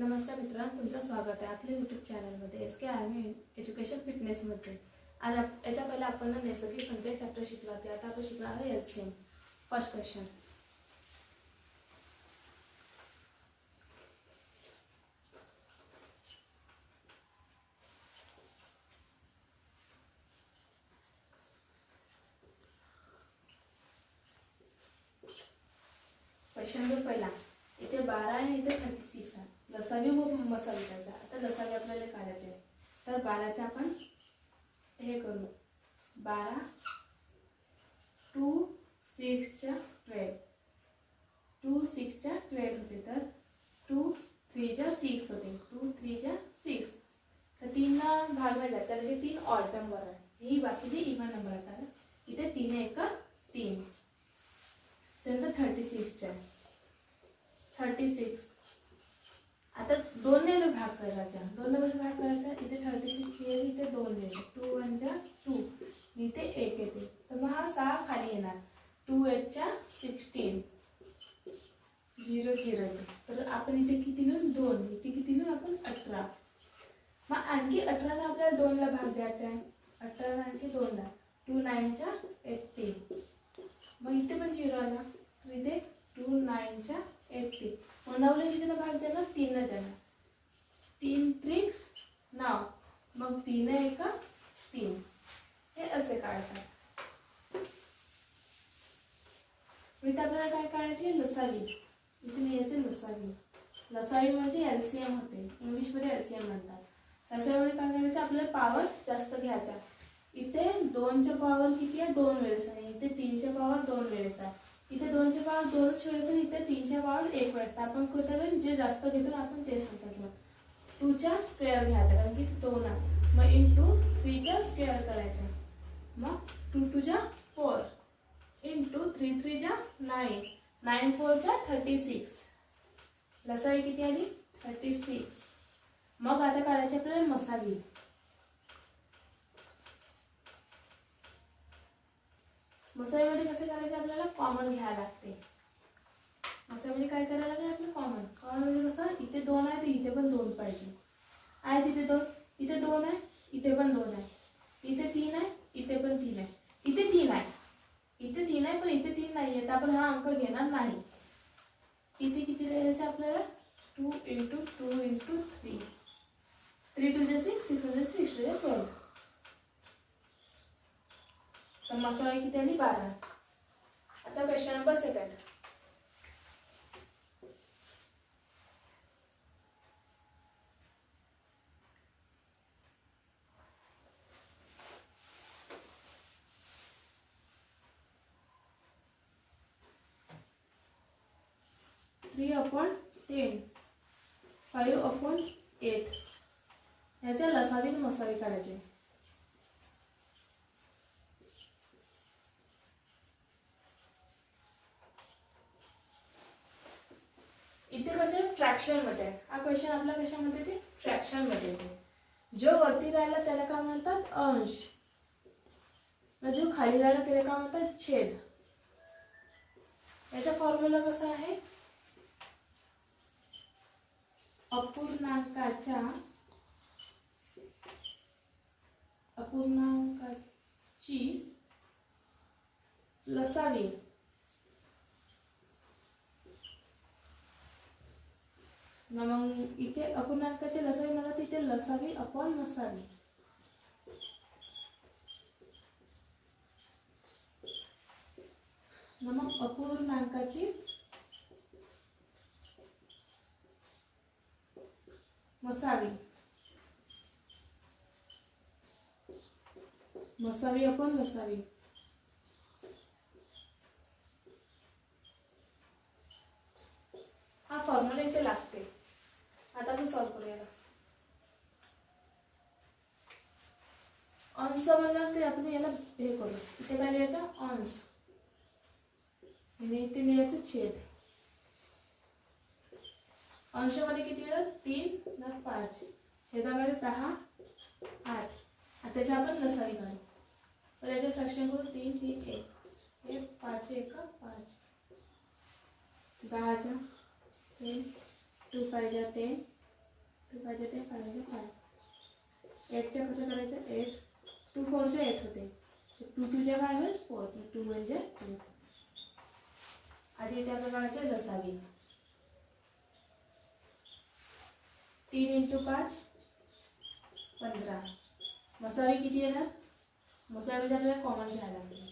नमस्कार मित्रांनो तुमचं स्वागत आहे आपल्या यूट्यूब चॅनलमध्ये एस के आर्मी एज्युकेशन फिटनेसमध्ये आज आप याच्या पहिला आपण नैसर्गिक संख्या चॅप्टर शिकलो होते. आता आपण शिकणार आहे L C M first question number पहिला इथे बारा आणि इथे थर्टी सिक्स आहे लसावी व मसावी त्याचा आता लसावी आपल्याला काढायचे आहे तर बाराचा आपण हे करू. बारा टू सिक्सच्या ट्वेल्व टू सिक्सच्या ट्वेल्व होते तर टू थ्रीच्या सिक्स होते. टू थ्रीच्या सिक्स तर तीनला भागवायचा तर हे तीन ऑड नंबर आहे ही बाकीचे इव्हन नंबर आहेत. इथे तीन एक तीन. त्यानंतर थर्टी सिक्सच्या थर्टी सिक्स आता दोनने भाग करायचा. दोनने कसं भाग करायचा? इथे थर्टी सिक्स येईल इथे दोन येईल. टू वनच्या टू इथे एक येते. तर मग हा सहा खाली येणार. टू एटच्या सिक्स्टीन झिरो झिरो तर आपण इथे किती लिहून दोन. इथे किती लिहून आपण अठरा. मग आणखी अठराला आपल्याला दोनला भाग द्यायचा आहे. अठराला आणखी दोनला. टू नाईनच्या एट्टी मग इथे पण झिरो आला. तर इथे टू नाईनच्या एट्टी मग नऊला कितीला भाग जाणार तीन जाणार तीन त्रिक नाव. मग तीन एका तीन. हे असे काढतात. इथे आपल्याला काय काढायचे? लसावी. इथे लिहायचे लसावी. लसावी म्हणजे एल सी एम होते. इंग्लिशमध्ये एल सी एम म्हणतात. लसावीमध्ये काय करायचं? आपल्याला पावर जास्त घ्यायचा. इथे दोनच्या पावर किती आहे? दोन वेळेस आहे. इथे तीनच्या पावर दोन वेळेस आहे. इथे दोनचे पावर दोनच वेळेस आणि इथे तीनच्या पावर एक वेळेस. आपण कुठं जे जास्त घेतो ना आपण ते सांगतात मग. टूच्या स्क्वेअर घ्यायचा कारण की दोन आहे मग इन टू थ्रीच्या स्क्वेअर करायचा. मग टू टूच्या फोर इन टू थ्री थ्रीच्या नाईन नाईन फोरच्या थर्टी सिक्स लसाई किती आली? थर्टी सिक्स मग आता काढायची आपल्याला मसाली. मसाल्यामध्ये कसं करायचं आपल्याला? कॉमन घ्यायला लागते. मसाल्यामध्ये काय करायला लागेल आपलं? कॉमन कॉमन म्हणजे कसं? इथे दोन आहे तर इथे पण दोन पाहिजे. आहे तिथे दोन? इथे दोन आहे इथे पण दोन आहे. इथे तीन आहे इथे पण तीन आहे. इथे तीन आहे. इथे तीन आहे पण इथे तीन नाही आहे तर आपण हा अंक घेणार नाही. इथे किती द्यायचे आपल्याला? Two into two into three three two जे सिक्स सिक्स म्हणजे सिक्स टू जे ट्वेल्व तर मसाला किती आली बारा आता question number second three upon ten five upon eight ह्याच्या लसावी मसावी काढायचे इथे कसे फ्रॅक्शनमध्ये आहे. हा क्वेश्चन आपला कशामध्ये ते फ्रॅक्शनमध्ये येते. जो वरती राहिला त्याला काय म्हणतात? अंश. जो खाली राहिला त्याला काय म्हणतात? छेद. याचा फॉर्म्युला कसा आहे? अपूर्णांकाच्या अपूर्णांकाची लसावी. मग इथे अपूर्णांकाचे लसावी मला तिथे लसावी अपॉन नसावी. मग अपूर्णांकाची मसावी. मसावी अपॉन लसावी हा फॉर्म्युला इथे लागते. आता आपण सॉल्व करूया अंश म्हणलं ते आपण याला हे करू. इथे काय लिहायचं? अंश आणि इथे लिहायचं छेद. अंशामध्ये किती येणार तीन ना पाच. छेदामध्ये दहा आठ. आता त्याच्या आपण लसावी काढू तर याचे फ्रॅक्शन करू. तीन तीन एक. एक पाच एक पाच. दहाचा. टेन टू फायजा टेन टू पाहिजे ते पाहिजे फाय एटच्या कसं करायचं? एट टू फोरचे एट होते. टू टूच्या काय होईल? फोर टू म्हणजे टू आधी त्या प्रकारचे लसावी तीन इंटू पाच पंधरा. मसावी किती येणार मसावीमध्ये म्हणजे आपल्याला कॉमन घ्यायला लागेल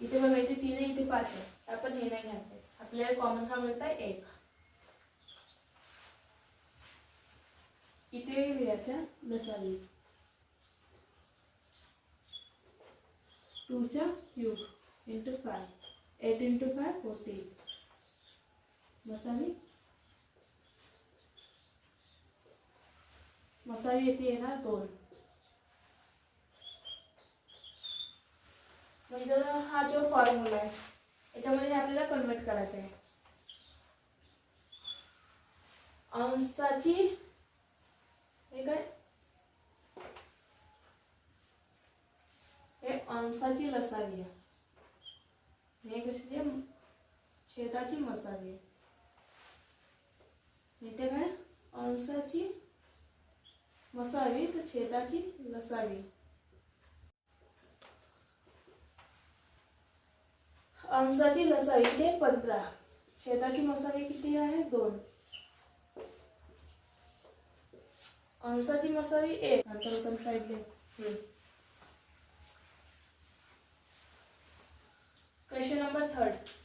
इथे बघा इथे तीन इथे पाच आहे. आपण हे नाही घ्यायचं. आपल्याला कॉमन हा मिळत आहे एक. इथे लिहायच्या लसावी टूच्या cube into five eight into five forty मसावी मसावी येथे येणार दोन. म्हणजे हा जो फॉर्म्युला आहे याच्यामध्ये आपल्याला कन्वर्ट करायचा आहे. अंशाची हे काय? हे अंशाची लसावी आहे. हे कशी आहे? छेदाची मसावी आहे. इथे काय? अंशाची मसावी तर छेदाची लसावी. अंशाची लसावी ते पंधरा. छेदाची मसावी किती आहे? दोन. अंशाची मसावी एक नंतर उत्तम साईडले क्वेश्चन नंबर थर्ड.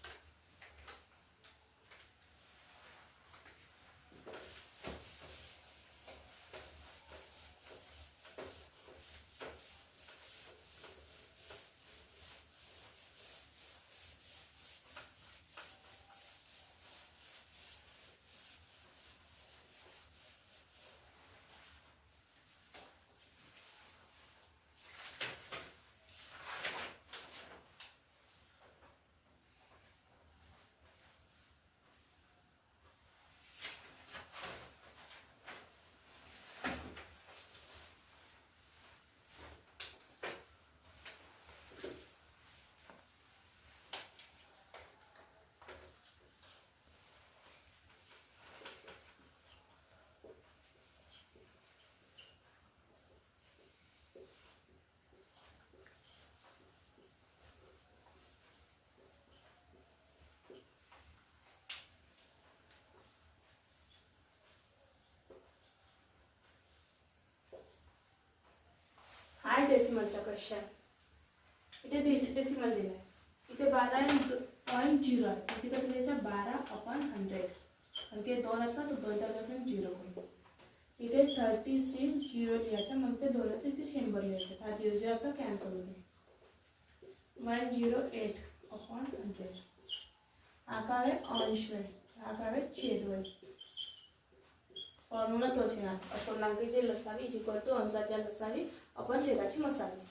हाय डेसिमलचा क्वेश्चन इथे डेसिमल दिलाय. इथे बारा पॉईंट झिरो आहे. इथे कसं लिहायचं बारा अपॉन हंड्रेड कारण ते दोन आहेत ना तर दोनच्या जागी झिरो इथे थर्टी सिक्स झिरो लिहायचं मग ते दोन आहेत इथे शंभर लिहायचं. हा झिरो झिरो आपला कॅन्सल होते one zero eight upon hundred हा आहे? अंश आहे हा आहे? छेद होय फॉर्म्युला तोच येणार. अपूर्णांकीची लसावी इज इक्वल टू अंशाच्या लसावी आपण छेदाची मसाले.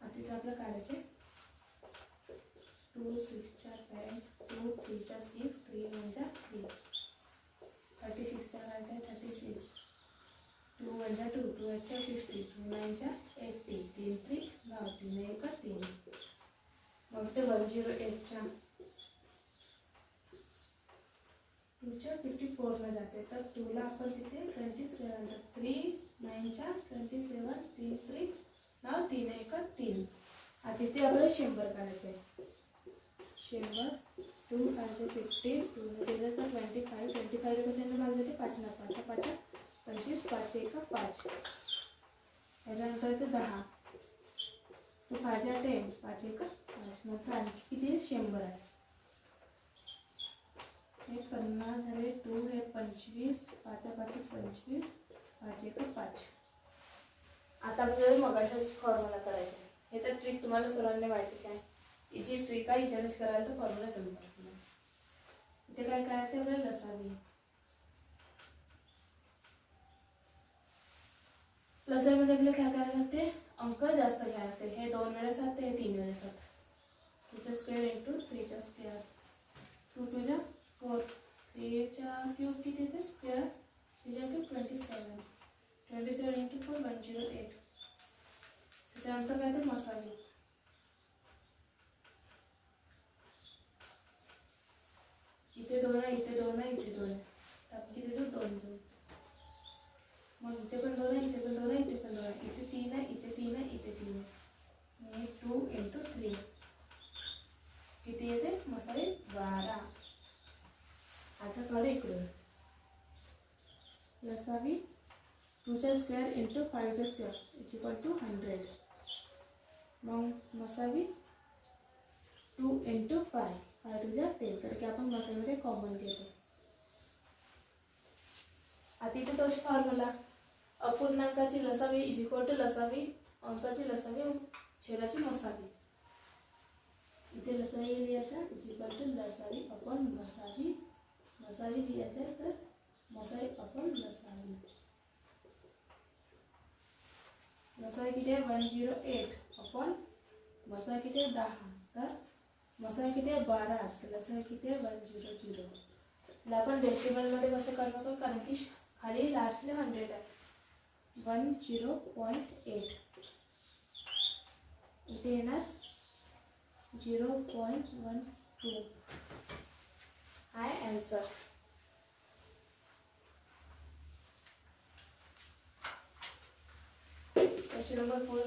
आता आपलं काढायचे टू सिक्सच्या पॅन टू थ्रीच्या सिक्स थ्री वनच्या थ्री थर्टी सिक्सच्या काढायचा आहे थर्टी सिक्स टू वनच्या टू टू एटच्या सिक्स्टी टू नाईनच्या एट्टी तीन थ्री दहा तीन एक तीन. मग ते वन झिरो एटच्या टूच्या फिफ्टी फोरला जाते. तर टूला आपण तिथे ट्वेंटी सेवन थ्री नाईनच्या ट्वेंटी सेवन थ्री थ्री नाव तीन एक तीन. आता तिथे आपल्याला शंभर काढायचं. आहे शंभर टू फायचे फिफ्टी टू तर ट्वेंटी फाईव्ह ट्वेंटी फाईव्ह कशाने भाग जाते पाच ना पाच पाच पंचवीस पाच एक पाच. त्याच्यानंतर येतं दहा. टू फायचा टेन पाच एक पाच. नंतर आणखी किती? शंभर आहे. हे पन्नास झाले टू हे पंचवीस पाच पाच पंचवीस पाच एक पाच. आता आपल्याला मगाशाच फॉर्म्युला करायचा आहे. हे तर ट्रिक तुम्हाला सर्वांना माहितीच आहे. हिची जी ट्रिक आहे हिच्यानेच करायला तर फॉर्म्युला जमतात इथे काय करायचं आहे आपल्याला? लसावी लसणमध्ये आपल्याला काय करायला लागते? अंक जास्त घ्यायला लागते. हे दोन वेळेस सात हे तीन वेळेस सात टूचा स्क्वेअर इंटू थ्रीचा स्क्वेअर टू टूच्या फोर. थ्रीचा क्यूब किती येते? स्क्वेअर तिचा cube twenty seven twenty seven into four one zero eight त्याच्यानंतर काय तर मसाले. इथे दोन आहे इथे दोन आहे इथे दोन आहे. आपण किती दोन दोन मग इथे पण दोन आहे इथे पण दोन आहे इथे पण दोन आहे. इथे तीन आहे इथे तीन आहे इथे तीन आहे. टू इंटू थ्री किती येते? मसाले बारा. आता काढू इकडून. लसावी टूचा square into फाईव्हचा square is equal to hundred मग मसावी two into five five two ten तर की आपण मसावीमध्ये कॉमन घेतो. आता इथे तोच फॉर्म्युला अपूर्णांकाची लसावी इज इक्वल टू लसावी अंशाची लसावी छेदाची मसावी. इथे लसावी लिहायचा. इज इक्वल टू लसावी अपॉन मसावी. मसावी लिहायचे आहे तर मसावी आपण नसावी मसावी किती आहे? One zero eight. आपण मसाला किती आहे? दहा. तर मसावी किती आहे? बारा. तर लसावी किती आहे? One zero zero. याला आपण डेसिमलमध्ये कसं करतो कारण की खाली लास्टला हंड्रेड आहे. One zero point eight. इथे येणार झिरो पॉईंट वन टू. हाय ॲन्सर क्वेश्चन नंबर फोर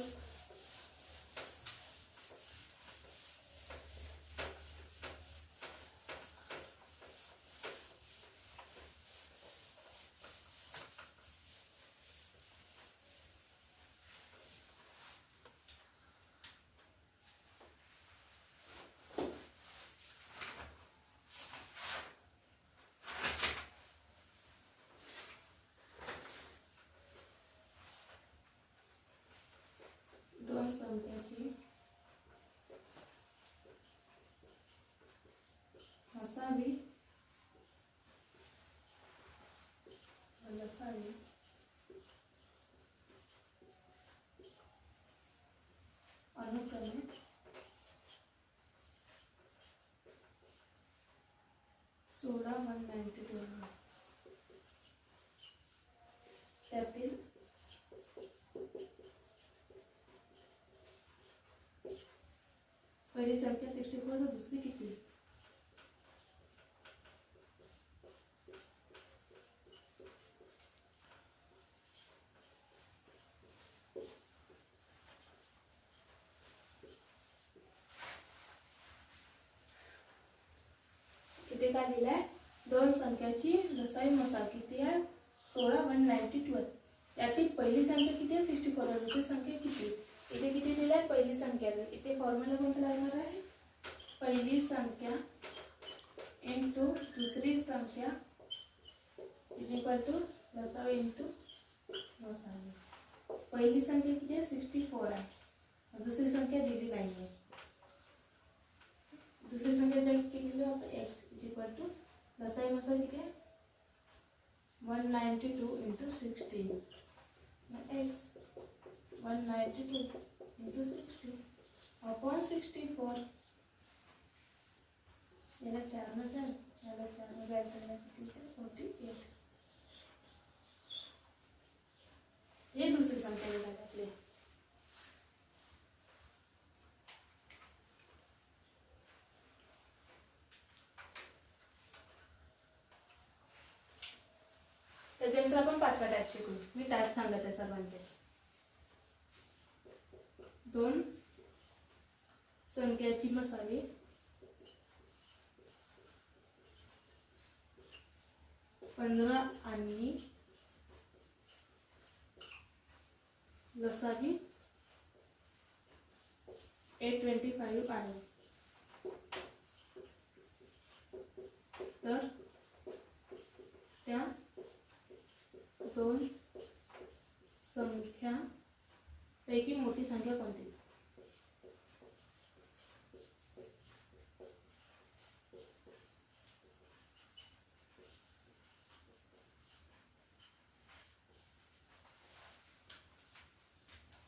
दोन संख्याची असावी. नसावी अनुक्रमे. सोळा वन नाईन्टी दोन त्यातील पहिली संख्या सिक्स्टी फोर व दुसरी किती? किती काय लिहिलंय? दोन संख्याची रसाई मसाल किती आहे? सोळा वन नाईन्टी ट्वेल्व यातील पहिली संख्या किती आहे? सिक्स्टी फोर दुसरी संख्या किती? दिलं आहे पहिली संख्या. इथे फॉर्म्युला कोणता आहे? पहिली संख्या इंटू दुसरी संख्या इज़ इक्वल टू लसावी इंटू लसावी पहिली संख्या आहे? सिक्स्टी फोर आहे दुसरी संख्या दिली नाही आहे दुसरी संख्या दिली होतं एक्स इज़ इक्वल टू लसावी किती आहे? One ninety two into sixteen x one ninety two into sixty upon sixty four याला चार न चार याला चार न जायला किती फोर्टी एट हे दुसरी संख्या येतात आपले त्याच्यानंतर आपण पाचवा टाईप शिकू. मी टाईप सांगत आहे सर्वांचे. दोन संख्याची मसाले. पंधरा आणि लसावी एट ट्वेंटी फाईव्ह आहे. तर त्या दोन संख्या पैकी मोठी संख्या कोणती?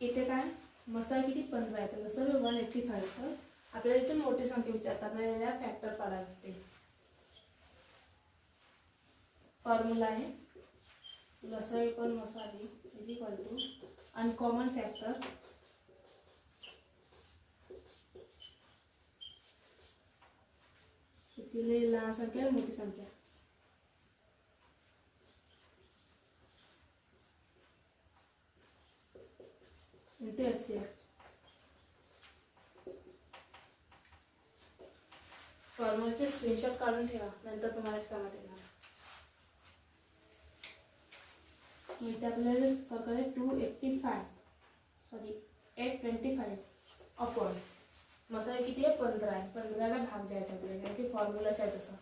इथे काय? मसाला किती? पंधरा आहे. तर मसाला वन एट्टी फाईव्ह तर आपल्याला इथे मोठी संख्या विचारतात. आपल्याला फॅक्टर पाडायला लागते. फॉर्म्युला आहे. लसण पण मसाले is equal to uncommon factor किती लहान संख्या आणि मोठी संख्या ते असे फॉर्मलचे स्क्रीनशॉट काढून ठेवा नंतर तुम्हालाच कामात येणार इथे आपल्याला सकाळी two eighty five. Sorry eight twenty five upon. मसाले किती आहे? पंधरा आहे. पंधराला भाग द्यायचा आपल्याला कारण की फॉर्म्युलाच आहे तसं.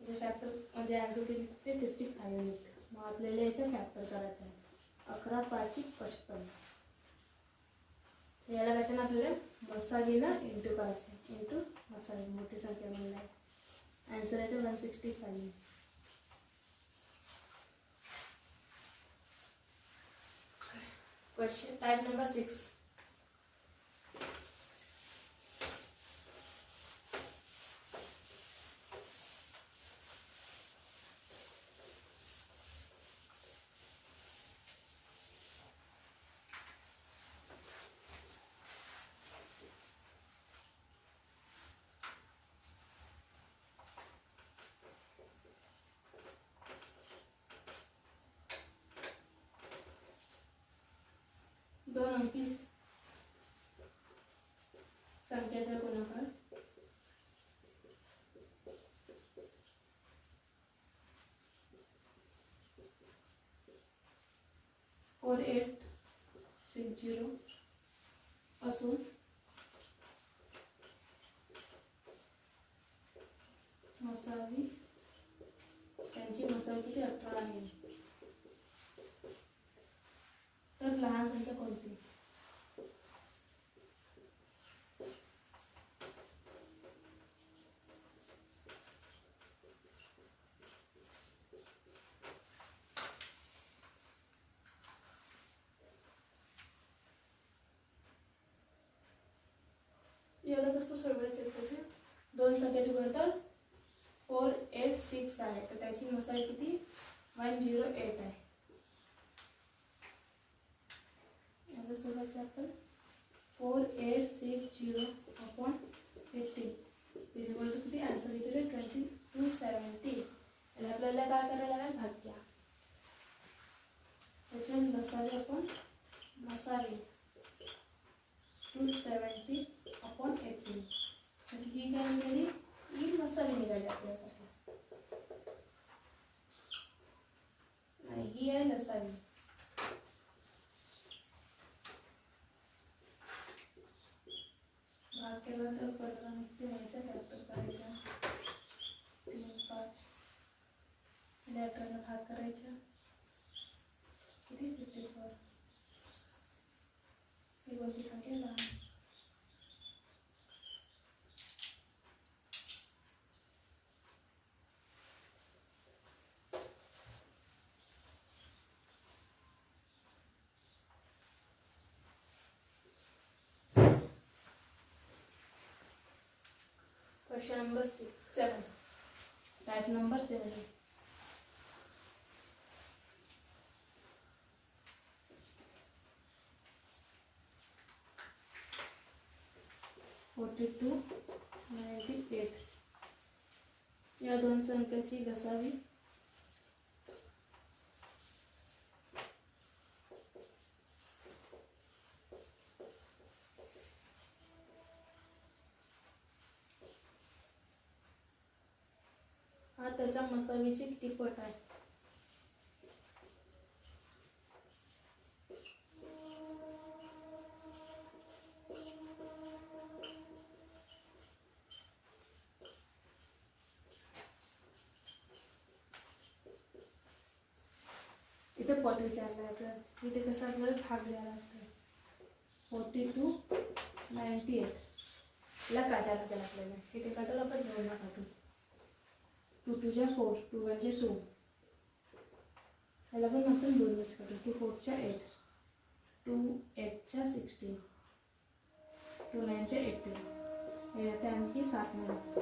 याचं फॅक्टर म्हणजे ॲन्सर किती ते फिफ्टी फाईव्ह युनिट मग आपल्याला याचा फॅक्टर करायचं आहे. अकरा पाचशे पचपन्न याला कशाने आपल्याला? मसालेला इंटू करायचं आहे. इंटू मसाले. मोठी संख्या म्हणून आहे. ॲन्सर आहे ते one sixty five question type number 6 four eight six zero असून मसावी त्यांची मसावी किती अठरा आहे? तर लहान संख्या कोणती? याला कसं सोडवायचं येतं दोन संख्याचे गुणोत्तर फोर एट सिक्स आहे. तर त्याची मसाई किती? वन झिरो एट आहे. याला सोडायचं आपण four eight six zero upon fifteen is equal to किती? आन्सर किती ट्वेंटी टू सेवन्टी याला आपल्याला काय करायला लागेल? भाग्या त्याच्यानंतर मसाले आपण मसाले. टू सेवन्टी अपॉन एटीन तर ही काय निघाली? ही मसाले निघाले आपल्यासाठी. आणि ही आहे लसावी भाग केला तर पंधरा निघते व्हायचा फॅक्टर करायचा तीन पाच. आणि भाग करायचा किती? फिफ्टी फोर ही कोणती संख्या लहान Question number six, seven. Type number seven. Forty two ninety eight या दोन संख्याची लसावी हा त्याच्या मसावीची तिपट आहे. इथे पट विचारला आपल्याला इथे कसं आपल्याला भाग द्यावा लागतो. फोर्टी टू नाईन्टी एट ला काटायला लागेल आपल्याला. इथे काटाला आपण दोनला काटू. टू टू जा फोर टू वन टू याला पण आपण दोनच काढू टू फोरच्या एट टू एटच्या सिक्स्टीन टू नाईनच्या एटीन येते आणखी सात नऊ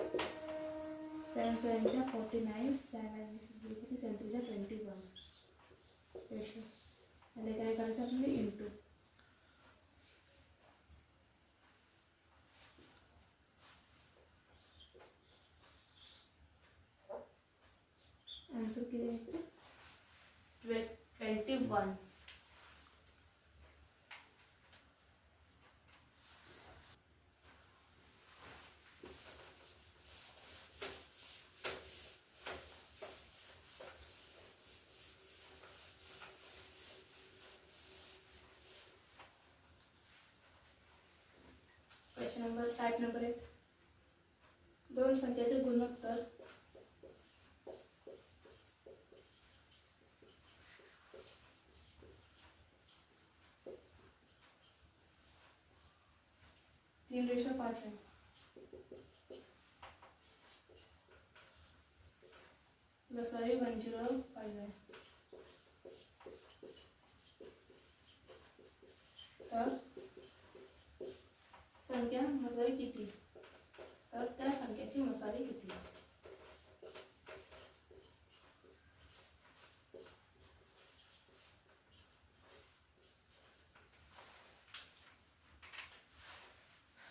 सेवन सेवनच्या फोर्टी नाईन सेवन सेवन थ्रीच्या ट्वेंटी वन प्रेशर याला काय करायचं आपल्याला इंटू आन्सर किती येते twenty one question number type number एक. दोन संख्याचे गुणोत्तर. तीन रेशो पाच आहे. लसावी वन झिरो फाईव्ह आहे. तर संख्या मसावी किती? तर त्या संख्याची मसावी किती?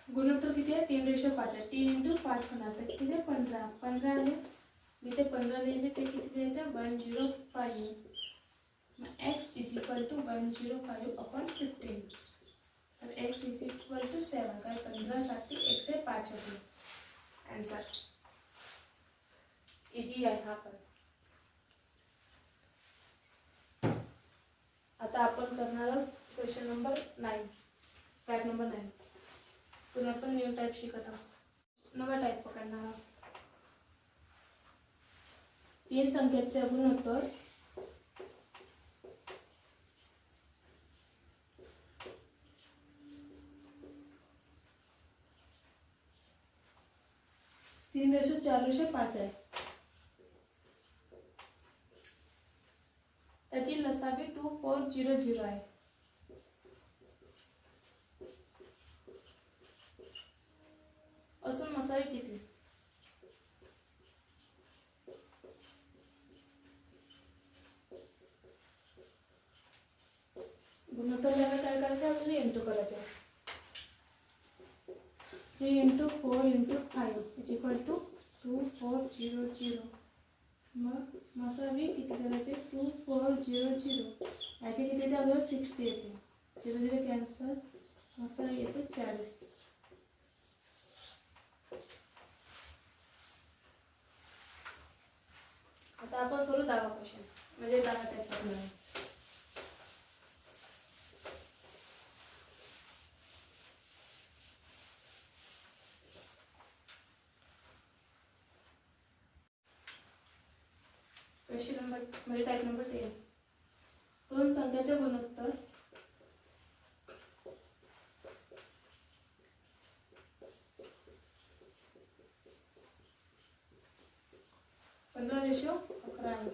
गुणोत्तर किती आहे? तीन रेशो पाच आहे. तीन इंटू पाच होणार. तर किती आहे? पंधरा. पंधरा आले मी ते पंधरा लिहायचे ते किती लिहायचं one zero five. X is equal to one zero five upon fifteen तर x is equal to seven काय पंधरासाठी एकशे पाच होते आन्सर इजी आहे हा पण. आता आपण करणार आहोत question number nine type number nine पुन्हा पण न्यू टाईप शिकत आहोत. नवा टाईप पकडणार आहोत. तीन संख्येचे गुणोत्तर तीन रेशो चार रेशो पाच आहे त्याची लसावी टू फोर झिरो झिरो आहे असून मसावी किती गुणोत्तर काय करायचं आहे? आपल्याला इंटू करायचं आहे three into four into five is equal to two four zero zero. मग मसावी किती करायचे? Two four zero zero. याचे किती येते आपल्याला? सिक्स्टी येते. Zero zero cancel. मसावी येते चाळीस. आता आपण करू दावा क्वेश्चन. म्हणजे दावा टाईप करणार आहे. क्वेश्चन नंबर म्हणजे टाईप नंबर टेन दोन संख्याचे गुणोत्तर. पंधरा रेशो अकरा आहे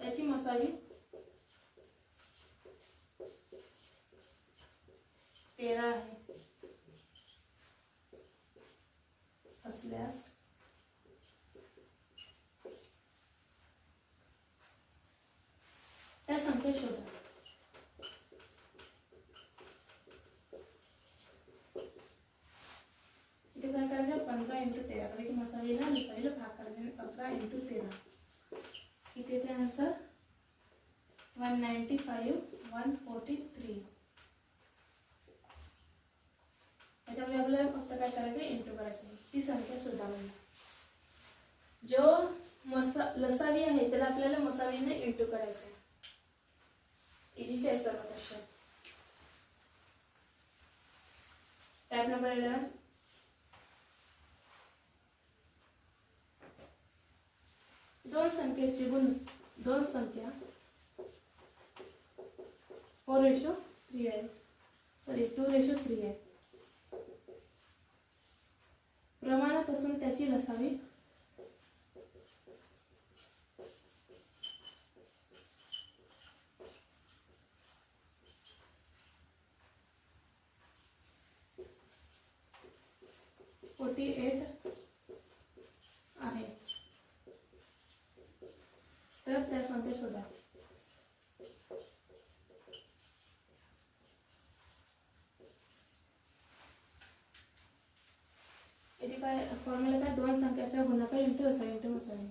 त्याची मसाली. तेरा आहे. असल्यास त्या संख्या शोधा इथे काय करायचं? पंधरा इंटू तेरा. कारण की मसालेला मसावीला भाग करायचा. पंधरा इंटू तेरा. इथे ते answer one ninety five one forty three त्याच्यामुळे आपल्याला फक्त काय करायचं? इंटू करायचं. ती संख्या शोधावी. जो मसा लसावी आहे त्याला आपल्याला मसावीने इंटू करायचं आहे सर्व क्वेश्चन टाईप नंबर इलेवन दोन संख्येची गुण दोन संख्या फोर रेशो थ्री आहे सॉरी टू रेशो थ्री आहे प्रमाणात असून त्याची लसावी फोर्टी एट आहे. तर त्या संख्या शोधा. इथे काय फॉर्म्युला काय? दोन संख्याच्या गुणाकार इंटू असा इंटू असावी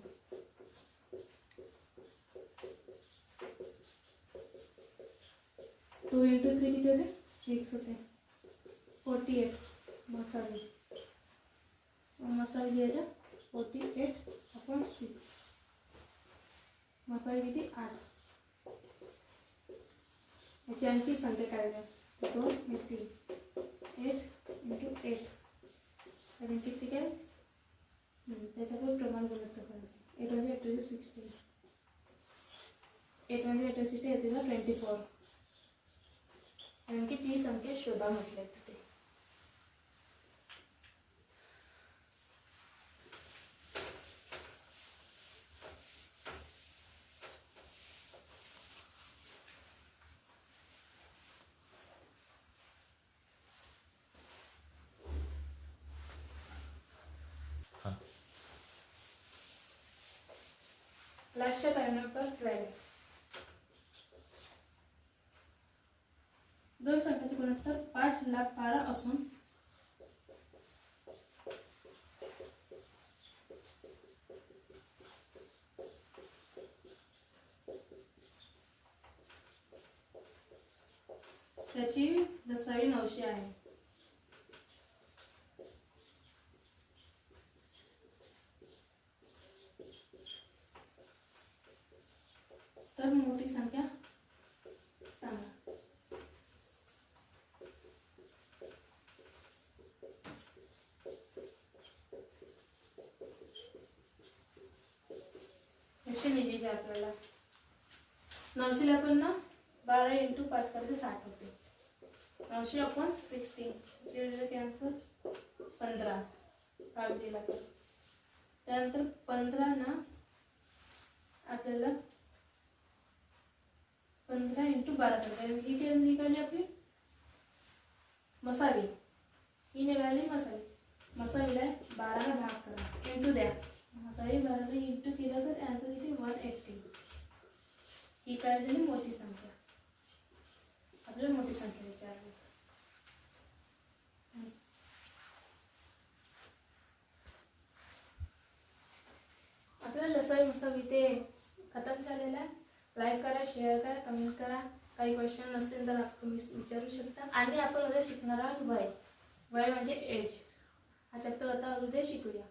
टू इंटू थ्री किती होते? सिक्स होते. फोर्टी एट मसाले मसाले घ्यायचा फोर्टी एट अपॉन सिक्स मसाले किती आठ याची आणखी संख्या काढल्या दोन हे तीन एट इंटू एट आणि किती काय हम्म, त्याचं पण प्रमाण गुणोत्तर करायचं एट म्हणजे एट सिक्स्टी एट म्हणजे एट सिक्स्टी येते ना ट्वेंटी फोर कारण की ती संख्या शोधा म्हटलं लक्ष नंबर ट्वेल्व दोन संख्याचे गुणोत्तर पाच लाख बारा असून त्याची दसावी नऊशे आहे. तर मोठी संख्या सांगा कसे निघायचे आपल्याला? नऊशेला आपण ना बारा इंटू पाच पर्यंत साठ होते. नऊशे आपण सिक्स्टीन कॅन्सर पंधरा. भाग दिला. त्यानंतर पंधरा ना आपल्याला पंधरा इंटू बारा करता ही काय निघाली आपली मसावी ही निघाली मसावी मसावीला बाराला भाग करा. इंटू द्या. मसावी बाराला इंटू केलं तर आन्सर इथे वन एट्टी ही काय झाली मोठी संख्या. आपल्याला मोठी संख्या विचारली आपला लसावी मसावी ते खतम झालेला आहे. लाईक करा शेअर करा कमेंट करा. काही क्वेश्चन नसतील तर तुम्ही विचारू शकता. आणि आपण उद्या शिकणार आहोत वय. वय म्हणजे एज हा चॅप्टर आता उद्या शिकूया.